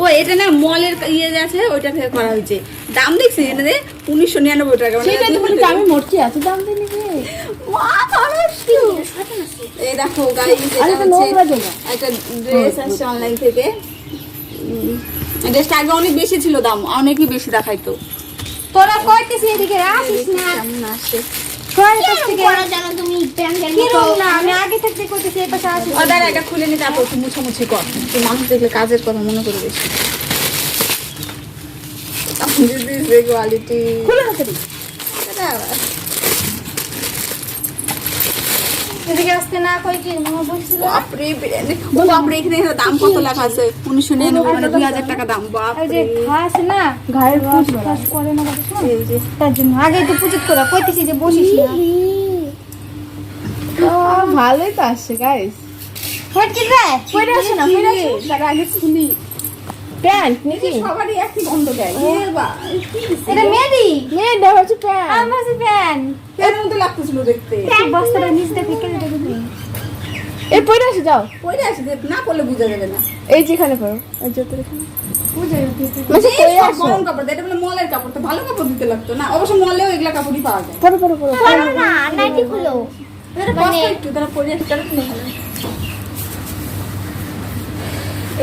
ও এটা না মলের ইয়ে আছে ওইটা থেকে করা হয়েছে। দাম দেখছি এটা উনিশশো নিরানব্বই টাকা তো বলি আমি মরছি এত দাম দিয়ে নিবে। এই দেখো। একটা ড্রেস আসছে অনলাইন থেকে। ড্রেসটা আগে অনেক বেশি ছিল দাম অনেকই বেশি দেখাইতো। তোরা কইতেছিস এদিকে আসিস না। তোর কাছ থেকে? জানো তুমি? প্যান্টের মতো না? আমি আগে থাকতে কইতেছি এই পাশে আসিস ও এটা খুলে নি তারপর একটু মুছামুছি কর। তুই মানুষ দেখলে কাজের কথা মনে করে বেশি। কোয়ালিটি খুলে রাখে দিই। এদিকে আসতে না কই কি? বলছিল বাপরে বিরিয়ানি ও বাপরে এখানে এখানে দাম কত লেখা আছে? মানে দুই হাজার টাকা দাম এই যে ঘাস না ঘাড়ের ফুস ফাস করে না এই যে। তার জন্য আগে তো পুজিত করা কইতেছি যে বসিস না। ভালোই তো আসছে গাইস আসে না তার আগে প্যান্ট নাকি? সবারই একই গন্ধ দেয়? এটা মেদি মেয়েটা হচ্ছে প্যান্ট। আমার কাছে প্যান এর মতো লাগতেছিল দেখতে। বস্তাটা নিচ থেকে কেটে দেখে দিই এই পরে আসে যাও। পরে আসে যে না পড়লে বুঝা যাবে না। এই যেখানে পড়ো। এই যত এখানে। বুঝে মানে গরম কাপড় এটা মলের কাপড় তো ভালো কাপড় দিতে লাগতো না। অবশ্য মলেও এগুলা কাপড়ই পাওয়া যায়। না নাইটি খুলো। মানে- একটু তারা পরে।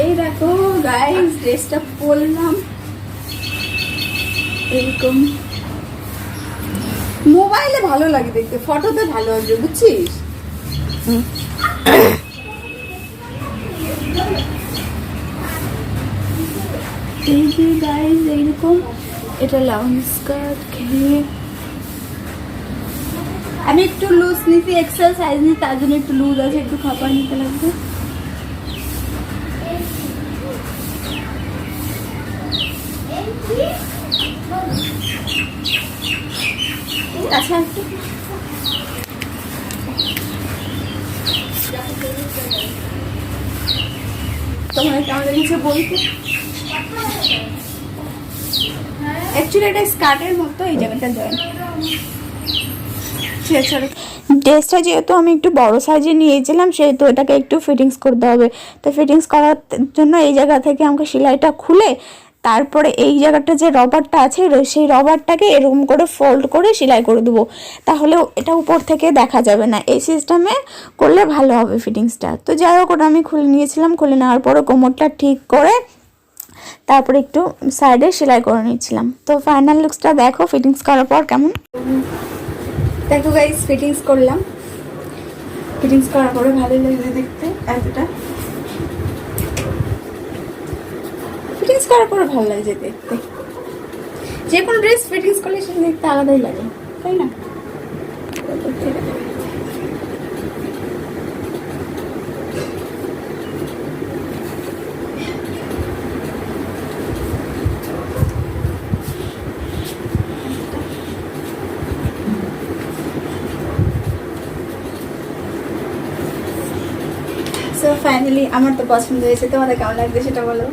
এই দেখো গাইস ড্রেসটা পরলাম। এরকম। মোবাইলে ভালো লাগে দেখতে, ফটোতে ভালো আসবে বুঝছিস? এই যে এইরকম। এটা লাউন স্কার্ট খেয়ে। আমি একটু লুজ নিছি এক্সেল সাইজ নিই তার জন্য একটু লুজ আছে, একটু খাবার নিতে লাগবে। একটু তোমার লেগেছে বলতে অ্যাকচুয়ালি এটা স্কার্টের মতো ড্রেসটা যেহেতু আমি একটু বড় সাইজে নিয়েছিলাম, সেহেতু এটাকে একটু ফিটিংস করতে হবে। তো ফিটিংস করার জন্য এই জায়গা থেকে আমাকে সেলাইটা খুলে তারপরে এই জায়গাটা যে রবারটা আছে সেই রবারটাকে এরকম করে ফোল্ড করে সেলাই করে দেবো। তাহলে এটা উপর থেকে দেখা যাবে না। এই সিস্টেমে করলে ভালো হবে ফিটিংসটা তো যাই হোক, ওটা আমি খুলে নিয়েছিলাম। খুলে নেওয়ার পরে কোমরটা ঠিক করে তারপরে একটু সাইডে সেলাই করে নিয়েছিলাম তো ফাইনাল লুকসটা দেখো ফিটিংস করার পর কেমন? দেখো গাইস ফিটিংস করলাম। ফিটিংস করার পরে ভালোই লাগছে দেখতে, এতটা। ফিটিংস করার পরে ভালো লাগছে দেখতে। যে কোনো ড্রেস ফিটিংস করলে সেটা দেখতে আলাদাই লাগে, তাই না? সো ফাইনালি আমার তো পছন্দ হয়েছে, তোমাদের কেমন লাগবে সেটা বলো?